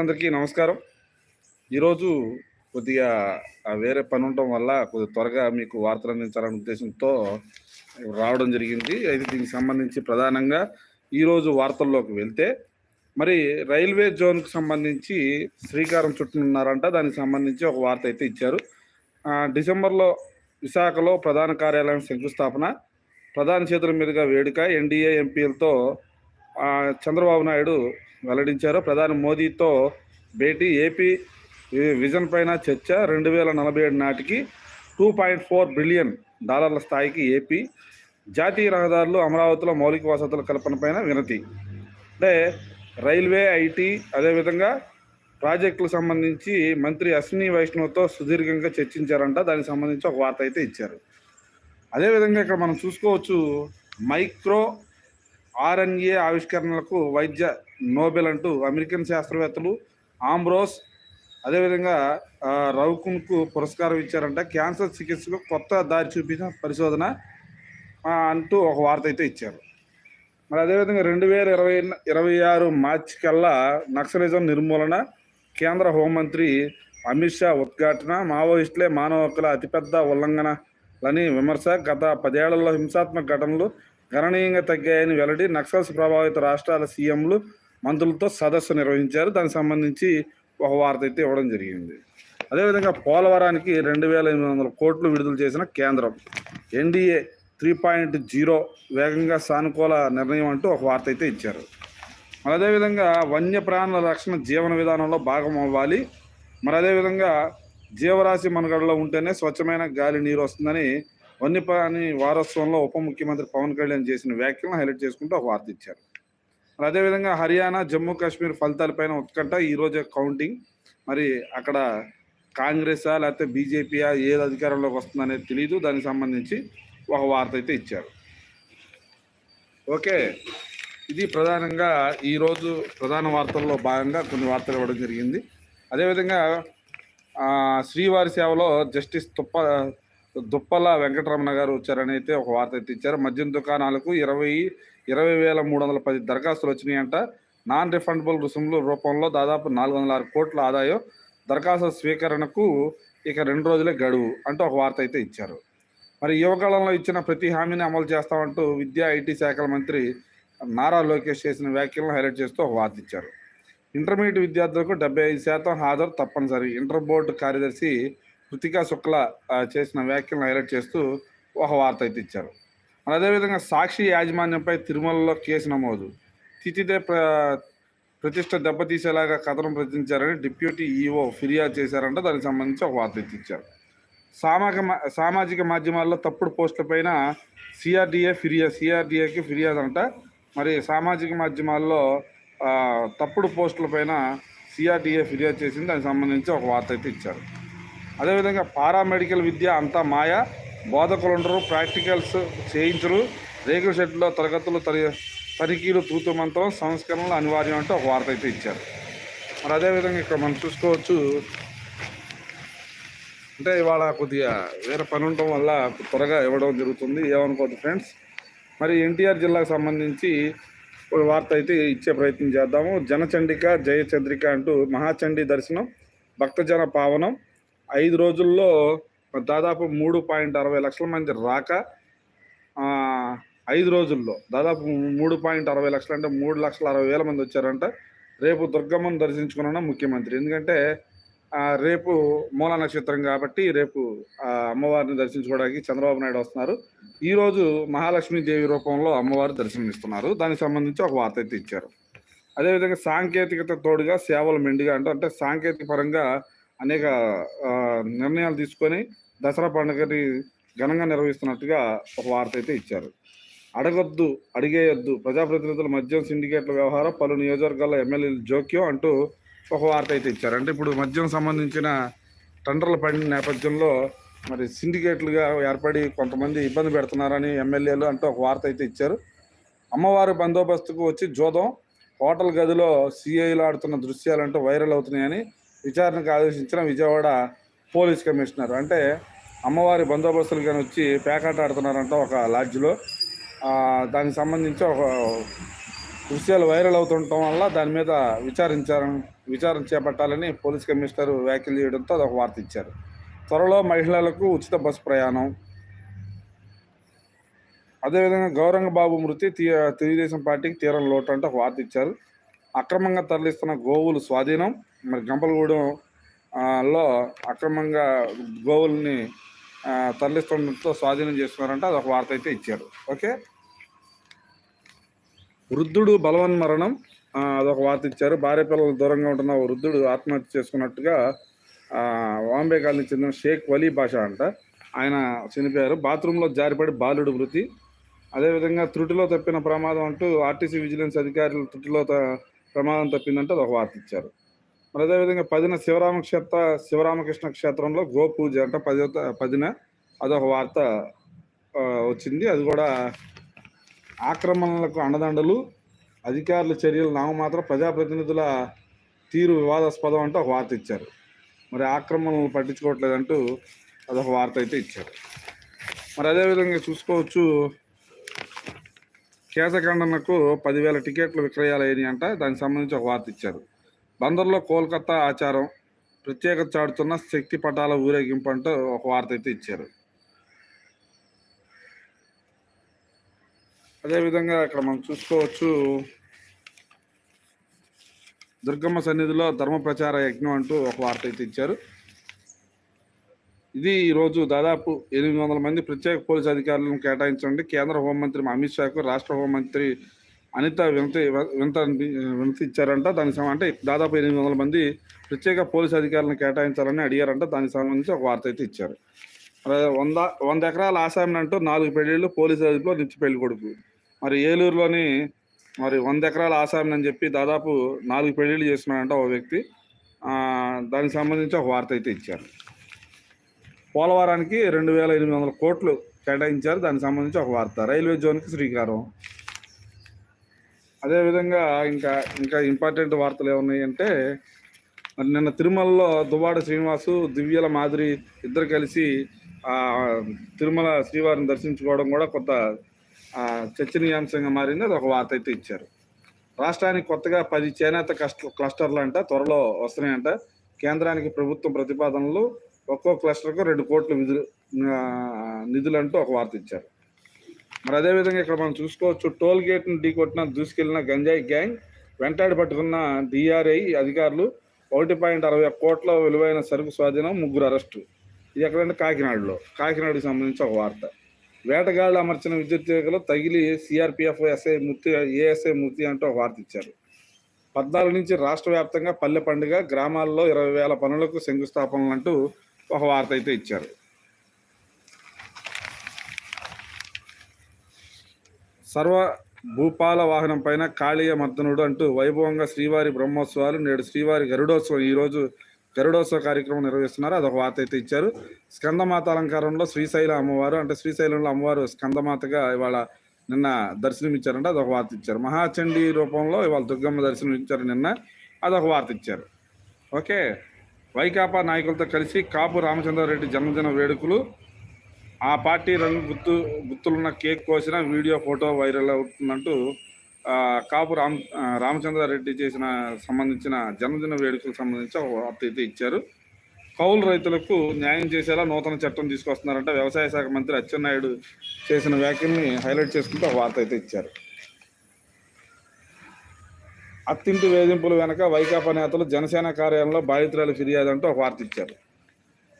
అందరికీ నమస్కారం. ఈరోజు కొద్దిగా వేరే పని ఉండటం వల్ల కొద్దిగా త్వరగా మీకు వార్తలు అందించాలనే ఉద్దేశంతో రావడం జరిగింది. అయితే దీనికి సంబంధించి ప్రధానంగా ఈరోజు వార్తల్లోకి వెళ్తే మరి రైల్వే జోన్కు సంబంధించి శ్రీకారం చుట్టనున్నారంట. దానికి సంబంధించి ఒక వార్త అయితే ఇచ్చారు. డిసెంబర్లో విశాఖలో ప్రధాన కార్యాలయం శంకుస్థాపన ప్రధాన చేతుల మీదుగా వేడుక ఎన్డీఏ ఎంపీలతో చంద్రబాబు నాయుడు వెల్లడించారు. ప్రధాని మోదీతో భేటీ ఏపీ విజన్ పైన చర్చ రెండు వేల నలభై ఏడు నాటికి టూ పాయింట్ ఫోర్ బిలియన్ డాలర్ల స్థాయికి ఏపీ జాతీయ రహదారులు అమరావతిలో మౌలిక వసతుల కల్పనపైన వినతి. అంటే రైల్వే ఐటీ అదేవిధంగా ప్రాజెక్టులకు సంబంధించి మంత్రి అశ్విని వైష్ణవ్తో సుదీర్ఘంగా చర్చించారంట. దానికి సంబంధించి ఒక వార్త అయితే ఇచ్చారు. అదేవిధంగా ఇక్కడ మనం చూసుకోవచ్చు మైక్రో ఆర్ఎన్ఏ ఆవిష్కరణలకు వైద్య నోబెల్ అంటూ అమెరికన్ శాస్త్రవేత్తలు ఆంబ్రోస్ అదేవిధంగా రౌకున్కు పురస్కారం ఇచ్చారంట. క్యాన్సర్ చికిత్సకు కొత్త దారి చూపించిన పరిశోధన అంటూ ఒక వార్త అయితే ఇచ్చారు. మరి అదేవిధంగా రెండు వేల ఇరవై ఇరవై ఆరు మార్చి కల్లా నక్సలిజం నిర్మూలన కేంద్ర హోంమంత్రి అమిత్ షా ఉద్ఘాటన. మావోయిస్టులే మానవ హక్కుల అతిపెద్ద ఉల్లంఘనలని విమర్శ. గత పదేళ్ళలో హింసాత్మక ఘటనలు గణనీయంగా తగ్గాయని వెల్లడి నక్సల్స్ ప్రభావిత రాష్ట్రాల సీఎంలు మంత్రులతో సదస్సు నిర్వహించారు. దానికి సంబంధించి ఒక వార్త అయితే ఇవ్వడం జరిగింది. అదేవిధంగా పోలవరానికి రెండు వేల ఎనిమిది వందల కోట్లు విడుదల చేసిన కేంద్రం ఎన్డీఏ త్రీ పాయింట్ జీరో వేగంగా సానుకూల నిర్ణయం అంటూ ఒక వార్త అయితే ఇచ్చారు. మరి అదేవిధంగా వన్యప్రాణుల రక్షణ జీవన విధానంలో భాగం అవ్వాలి. మరి అదేవిధంగా జీవరాశి మనుగడలో ఉంటేనే స్వచ్ఛమైన గాలి నీరు వస్తుందని వన్యప్రాణి వారోత్సవంలో ఉప ముఖ్యమంత్రి పవన్ కళ్యాణ్ చేసిన వ్యాఖ్యలను హైలైట్ చేసుకుంటూ ఒక వార్త ఇచ్చారు. అదేవిధంగా హర్యానా జమ్మూ కాశ్మీర్ ఫలితాలపైన ఉత్కంఠ ఈరోజు కౌంటింగ్. మరి అక్కడ కాంగ్రెసా లేకపోతే బీజేపీయా ఏది అధికారంలోకి వస్తుందనేది తెలియదు దానికి సంబంధించి ఒక వార్త అయితే ఇచ్చారు. ఓకే. ఇది ప్రధానంగా ఈరోజు ప్రధాన వార్తల్లో భాగంగా కొన్ని వార్తలు ఇవ్వడం జరిగింది. అదేవిధంగా శ్రీవారి సేవలో జస్టిస్ తుప్ప దుప్పల వెంకటరమణ గారు వచ్చారని అయితే ఒక వార్త అయితే ఇచ్చారు. మద్యం దుకాణాలకు ఇరవై ఇరవై వేల మూడు వందల పది దరఖాస్తులు వచ్చినాయంట. నాన్ రిఫండబుల్ రుసుముల రూపంలో దాదాపు నాలుగు వందల ఆరు కోట్ల ఆదాయం దరఖాస్తు స్వీకరణకు ఇక రెండు రోజులే గడువు అంటూ ఒక వార్త అయితే ఇచ్చారు. మరి యువకాలంలో ఇచ్చిన ప్రతి హామీని అమలు చేస్తామంటూ విద్యా ఐటీ శాఖల మంత్రి నారా లోకేష్ చేసిన వ్యాఖ్యలను హైలైట్ చేస్తూ ఒక వార్త ఇచ్చారు. ఇంటర్మీడియట్ విద్యార్థులకు డెబ్బై ఐదు శాతం హాజరు తప్పనిసరి. ఇంటర్ బోర్డు కార్యదర్శి కృతికా శుక్ల చేసిన వ్యాఖ్యలను హైలైట్ చేస్తూ ఒక వార్త అయితే ఇచ్చారు. అదేవిధంగా సాక్షి యాజమాన్యంపై తిరుమలలో కేసు నమోదు. తిథిదే ప్ర ప్రతిష్ట దెబ్బతీసేలాగా కథనం ప్రచురించారని డిప్యూటీ ఈఓ ఫిర్యాదు చేశారంట దానికి సంబంధించి ఒక వార్త అయితే ఇచ్చారు. సామాజిక మా- సామాజిక మాధ్యమాల్లో తప్పుడు పోస్టులపైన సిఆర్డిఏ ఫిర్యాదు సిఆర్డిఏకి ఫిర్యాదు అంట. మరి సామాజిక మాధ్యమాల్లో తప్పుడు పోస్టులపైన సిఆర్డిఏ ఫిర్యాదు చేసింది దానికి సంబంధించి ఒక వార్త అయితే ఇచ్చారు. అదేవిధంగా పారామెడికల్ విద్య అంతా మాయ. బోధకులుండరు ప్రాక్టికల్స్ చేయించరు. రేకుల షెడ్లో తరగతులు తరి తనిఖీలు తూతుమంతం సంస్కరణలు అనివార్యం అంటూ ఒక వార్త అయితే ఇచ్చారు. మరి అదేవిధంగా ఇక్కడ మనం చూసుకోవచ్చు అంటే ఇవాళ కొద్దిగా వేరే పని ఉండటం వల్ల త్వరగా ఇవ్వడం జరుగుతుంది. ఏమనుకోవద్దు ఫ్రెండ్స్. మరి ఎన్టీఆర్ జిల్లాకు సంబంధించి ఒక వార్త అయితే ఇచ్చే ప్రయత్నం చేద్దాము. జనచండిక జయచంద్రిక అంటూ మహాచండీ దర్శనం భక్తజన పావనం ఐదు రోజుల్లో దాదాపు మూడు పాయింట్ అరవై లక్షల మంది రాక ఐదు రోజుల్లో దాదాపు మూడు పాయింట్ అరవై లక్షలు అంటే మూడు లక్షల అరవై వేల మంది వచ్చారంట. రేపు దుర్గమ్మను దర్శించుకున్న ముఖ్యమంత్రి. ఎందుకంటే రేపు మూల నక్షత్రం కాబట్టి రేపు ఆ, అమ్మవారిని దర్శించుకోవడానికి చంద్రబాబు నాయుడు వస్తున్నారు. ఈరోజు మహాలక్ష్మీదేవి రూపంలో అమ్మవారు దర్శనమిస్తున్నారు. దానికి సంబంధించి ఒక వార్త అయితే ఇచ్చారు. అదేవిధంగా సాంకేతికత తోడుగా సేవలు మెండుగా అంటూ అంటే సాంకేతిక పరంగా అనేక నిర్ణయాలు తీసుకొని దసరా పండుగని ఘనంగా నిర్వహిస్తున్నట్టుగా ఒక వార్త అయితే ఇచ్చారు. అడగొద్దు అడిగేయొద్దు. ప్రజాప్రతినిధుల మద్యం సిండికేట్ల వ్యవహారం పలు నియోజకవర్గాల ఎమ్మెల్యేలు జోక్యం అంటూ ఒక వార్త అయితే ఇచ్చారు. అంటే ఇప్పుడు మద్యం సంబంధించిన టెండర్లు పడిన నేపథ్యంలో మరి సిండికేట్లుగా ఏర్పడి కొంతమంది ఇబ్బంది పెడుతున్నారని ఎమ్మెల్యేలు అంటూ ఒక వార్త అయితే ఇచ్చారు. అమ్మవారి బందోబస్తుకు వచ్చి జోదం హోటల్ గదిలో సిఐలు ఆడుతున్న దృశ్యాలంటూ వైరల్ అవుతున్నాయని విచారణకు ఆదేశించిన విజయవాడ పోలీస్ కమిషనర్. అంటే అమ్మవారి బందోబస్తులు కానీ వచ్చి పేకాట ఆడుతున్నారంట ఒక లాడ్జ్లో. దానికి సంబంధించి ఒక దృశ్యాలు వైరల్ అవుతుండటం వల్ల దాని మీద విచారించారని విచారణ చేపట్టాలని పోలీస్ కమిషనర్ వ్యాఖ్యలు చేయడంతో అదొక వార్త ఇచ్చారు. త్వరలో మహిళలకు ఉచిత బస్సు ప్రయాణం. అదేవిధంగా గౌరంగ బాబు మృతి తీ తెలుగుదేశం పార్టీకి తీరం లోటు అంటే ఒక వార్త ఇచ్చారు. అక్రమంగా తరలిస్తున్న గోవులు స్వాధీనం. మరి గంపలగూడెం లో అక్రమంగా గోవుల్ని తరలిస్తుండటంతో స్వాధీనం చేస్తున్నారంటే అదొక వార్త అయితే ఇచ్చారు. ఓకే? వృద్ధుడు బలవన్ మరణం అదొక వార్త ఇచ్చారు. భార్య పిల్లలు దూరంగా ఉంటున్న వృద్ధుడు ఆత్మహత్య చేసుకున్నట్టుగా వాంబే కాలనీ చెందిన షేక్ వలీ భాష అంట. ఆయన చనిపోయారు. బాత్రూంలో జారిపడి బాలుడు మృతి. అదేవిధంగా త్రుటిలో తప్పిన ప్రమాదం అంటూ ఆర్టీసీ విజిలెన్స్ అధికారులు త్రుటిలో ప్రమాదం తప్పిందంటే అదొక వార్త ఇచ్చారు. మరి అదేవిధంగా పదిన శివరామ క్షేత్ర శివరామకృష్ణ క్షేత్రంలో గోపూజ అంట పది పదిన అదొక వార్త వచ్చింది. అది కూడా ఆక్రమణలకు అండదండలు అధికారుల చర్యలు నామమాత్రం ప్రజాప్రతినిధుల తీరు వివాదాస్పదం అంటూ ఒక వార్త ఇచ్చారు. మరి ఆక్రమణలు పట్టించుకోవట్లేదంటూ అదొక వార్త అయితే ఇచ్చారు. మరి అదేవిధంగా చూసుకోవచ్చు కేశఖండనకు పదివేల టికెట్లు విక్రయాలు అయినాయి అంట దానికి సంబంధించి ఒక వార్త ఇచ్చారు. బందర్లో కోల్కతా ఆచారం ప్రత్యేకత చాటుతున్న శక్తి పటాల ఊరేగింపు అంటూ ఒక వార్త అయితే ఇచ్చారు. అదేవిధంగా ఇక్కడ మనం చూసుకోవచ్చు. దుర్గమ్మ సన్నిధిలో ధర్మ ప్రచార యజ్ఞం అంటూ ఒక వార్త అయితే ఇచ్చారు. ఇది ఈరోజు దాదాపు ఎనిమిది వందల మంది ప్రత్యేక పోలీసు అధికారులను కేటాయించండి. కేంద్ర హోంమంత్రి అమిత్ షాకు రాష్ట్ర హోంమంత్రి అనిత వినతి వినత వినతి ఇచ్చారంట. దానికి అంటే దాదాపు ఎనిమిది వందల మంది ప్రత్యేక పోలీసు అధికారులను కేటాయించాలని అడిగారంట. దానికి సంబంధించి ఒక వార్త అయితే ఇచ్చారు. వంద వంద ఎకరాల ఆసామిని అంటూ నాలుగు పెళ్ళిళ్ళు పోలీసు అదుపులో నిత్య పెళ్ళి కొడుకు. మరి ఏలూరులోని మరి వంద ఎకరాల ఆసామిని అని చెప్పి దాదాపు నాలుగు పెళ్ళిళ్ళు చేస్తున్నాడంట ఓ వ్యక్తి. దానికి సంబంధించి ఒక వార్త అయితే ఇచ్చారు. పోలవరానికి రెండు వేల ఎనిమిది వందల కోట్లు కేటాయించారు. దానికి సంబంధించి ఒక వార్త. రైల్వే జోన్కి శ్రీకారం. అదేవిధంగా ఇంకా ఇంకా ఇంపార్టెంట్ వార్తలు ఏమున్నాయి అంటే మరి నిన్న తిరుమలలో దువ్వాడ శ్రీనివాసు దివ్యల మాదిరి ఇద్దరు కలిసి తిరుమల శ్రీవారిని దర్శించుకోవడం కూడా కొంత చర్చనీయాంశంగా మారింది. అది ఒక వార్త అయితే ఇచ్చారు. రాష్ట్రానికి కొత్తగా పది చేనేత కష్ట క్లస్టర్లు అంట త్వరలో వస్తున్నాయంట. కేంద్రానికి ప్రభుత్వం ప్రతిపాదనలు ఒక్కో క్లస్టర్కు రెండు కోట్ల విధులు నిధులు అంటూ ఒక వార్త ఇచ్చారు. మరి అదేవిధంగా ఇక్కడ మనం చూసుకోవచ్చు టోల్ గేట్ను ఢీకొట్టిన దూసుకెళ్ళిన గంజాయి గ్యాంగ్ వెంటాడి పట్టుకున్న డిఆర్ఐ అధికారులు ఒకటి పాయింట్ అరవై ఒక్క కోట్ల విలువైన సరుకు స్వాధీనం ముగ్గురు అరెస్టు. ఇది ఎక్కడంటే కాకినాడలో. కాకినాడకు సంబంధించి ఒక వార్త. వేటగాళ్ళు అమర్చిన విద్యుత్ తీగలు తగిలి CRPF SI Murthy ASI Murthy అంటూ ఒక వార్త ఇచ్చారు. పద్నాలుగు నుంచి రాష్ట్ర వ్యాప్తంగా పల్లె పండుగ గ్రామాల్లో ఇరవై వేల పనులకు శంకుస్థాపనలు అంటూ ఒక వార్త అయితే ఇచ్చారు. సర్వ భూపాల వాహనం పైన కాళీయ మర్దనుడు అంటూ వైభవంగా శ్రీవారి బ్రహ్మోత్సవాలు నేడు శ్రీవారి గరుడోత్సవం ఈరోజు గరుడోత్సవ కార్యక్రమం నిర్వహిస్తున్నారు. అదొక వార్త అయితే ఇచ్చారు. స్కందమాత అలంకారంలో శ్రీశైల అమ్మవారు అంటే శ్రీశైలంలో అమ్మవారు స్కందమాతగా ఇవాళ నిన్న దర్శనం ఇచ్చారంట అదొక వార్త ఇచ్చారు. మహాచండీ రూపంలో ఇవాళ దుర్గమ్మ దర్శనం ఇచ్చారు నిన్న. అదొక వార్త ఇచ్చారు. ఓకే. వైకాపా నాయకులతో కలిసి కాపు రామచంద్రారెడ్డి జన్మదిన వేడుకలు ఆ పార్టీ రంగు గుర్తు గుర్తులున్న కేక్ కోసిన వీడియో ఫోటో వైరల్ అవుతుందంటూ కాపు రామ్ రామచంద్రారెడ్డి చేసిన సంబంధించిన జన్మదిన వేడుకలకు సంబంధించి ఒక వార్త అయితే ఇచ్చారు. కౌలు రైతులకు న్యాయం చేసేలా నూతన చట్టం తీసుకొస్తున్నారంటే వ్యవసాయ శాఖ మంత్రి అచ్చెన్నాయుడు చేసిన వ్యాఖ్యల్ని హైలైట్ చేసుకుంటూ ఒక వార్త అయితే ఇచ్చారు. అత్తింటి వేధింపుల వెనక వైకాపా నేతలు జనసేన కార్యాలయంలో బాధితురాలు ఫిర్యాదు అంటూ ఒక వార్త ఇచ్చారు.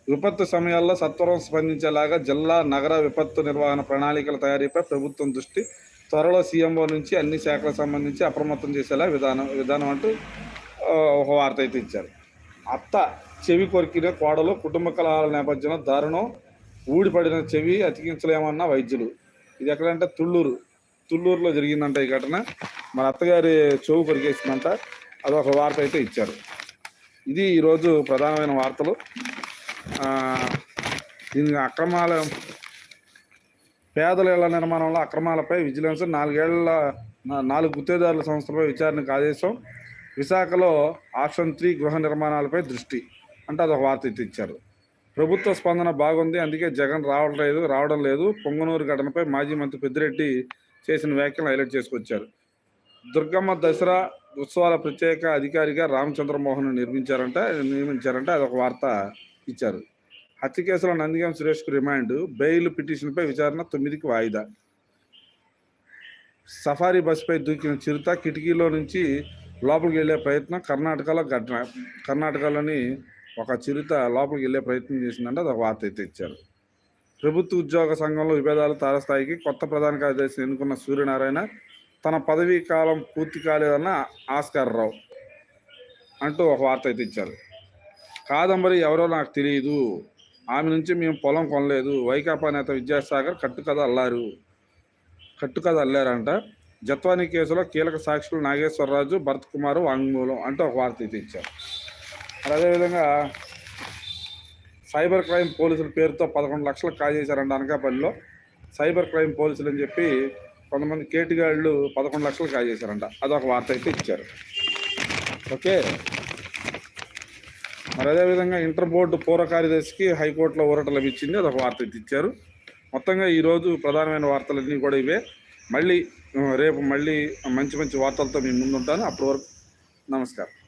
విపత్తు సమయాల్లో సత్వరం స్పందించేలాగా జిల్లా నగర విపత్తు నిర్వహణ ప్రణాళికల తయారీపై ప్రభుత్వం దృష్టి త్వరలో సీఎంఓ నుంచి అన్ని శాఖలకు సంబంధించి అప్రమత్తం చేసేలా విధానం విధానం అంటూ ఒక వార్త అయితే ఇచ్చారు. అత్త చెవి కొరికిన కోడలు కుటుంబ కలహాల నేపథ్యంలో దారుణం. ఊడిపడిన చెవి అతికించలేమన్న వైద్యులు. ఇది ఎక్కడంటే తుళ్ళూరు. తుళ్ళూరులో జరిగిందంట ఈ ఘటన. మన అత్తగారి చెవు కొరికేసిందంట. అదొక వార్త అయితే ఇచ్చారు. ఇది ఈరోజు ప్రధానమైన వార్తలు. అక్రమాల పేదల ఇళ్ళ నిర్మాణంలో అక్రమాలపై విజిలెన్స్ నాలుగేళ్ళ నా- నాలుగు గుత్తేదారుల సంస్థలపై విచారణకు ఆదేశం. విశాఖలో ఆప్షన్ త్రీ గృహ నిర్మాణాలపై దృష్టి. అంటే అదొక వార్త ఇచ్చారు. ప్రభుత్వ స్పందన బాగుంది. అందుకే జగన్ రావడం లేదు రావడం లేదు. పొంగనూరు ఘటనపై మాజీ మంత్రి పెద్దిరెడ్డి చేసిన వ్యాఖ్యలు హైలైట్ చేసుకొచ్చారు. దుర్గమ్మ దసరా ఉత్సవాల ప్రత్యేక అధికారిగా రామచంద్రమోహన్ నిర్మించారంట నియమించారంట అదొక వార్త ఇచ్చారు. హత్య కేసులో నందిగం సురేష్కు రిమాండ్ బెయిల్ పిటిషన్పై విచారణ తొమ్మిదికి వాయిదా. సఫారీ బస్సుపై దూకిన చిరుత కిటికీలో నుంచి లోపలికి వెళ్ళే ప్రయత్నం కర్ణాటకలో ఘటన కర్ణాటకలోని ఒక చిరుత లోపలికి వెళ్ళే ప్రయత్నం చేసిందంటే అదొక వార్త అయితే ఇచ్చారు. ప్రభుత్వ ఉద్యోగ సంఘంలో విభేదాలు తారస్థాయికి కొత్త ప్రధాన కార్యదర్శి ఎన్నుకున్న సూర్యనారాయణ తన పదవీ కాలం పూర్తి కాలేదన్న ఆస్కార్ రావు అంటూ ఒక వార్త అయితే ఇచ్చారు. కాదంబరి ఎవరో నాకు తెలియదు. ఆమె నుంచి మేము పొలం కొనలేదు. వైకాపా నేత విద్యాసాగర్ కట్టుకథ అల్లారు. కట్టుకథ అల్లారంట. జత్వానీ కేసులో కీలక సాక్షులు నాగేశ్వరరాజు భరత్ కుమార్ వాంగ్మూలం అంటే ఒక వార్త అయితే ఇచ్చారు. మరి అదేవిధంగా సైబర్ క్రైమ్ పోలీసుల పేరుతో పదకొండు లక్షలు కాజేశారంట అనకాపల్లిలో సైబర్ క్రైమ్ పోలీసులు అని చెప్పి కొంతమంది కేటుగాళ్ళు పదకొండు లక్షలు కాజేశారంట. అదొక వార్త అయితే ఇచ్చారు. ఓకే? మరి అదేవిధంగా ఇంటర్ బోర్డు పూర్వ కార్యదర్శికి హైకోర్టులో ఊరట లభించింది అదొక వార్త ఇచ్చారు. మొత్తంగా ఈరోజు ప్రధానమైన వార్తలన్నీ కూడా ఇవే. మళ్ళీ రేపు మళ్ళీ మంచి మంచి వార్తలతో మీ ముందుంటాను. అప్పటి వరకు నమస్కారం.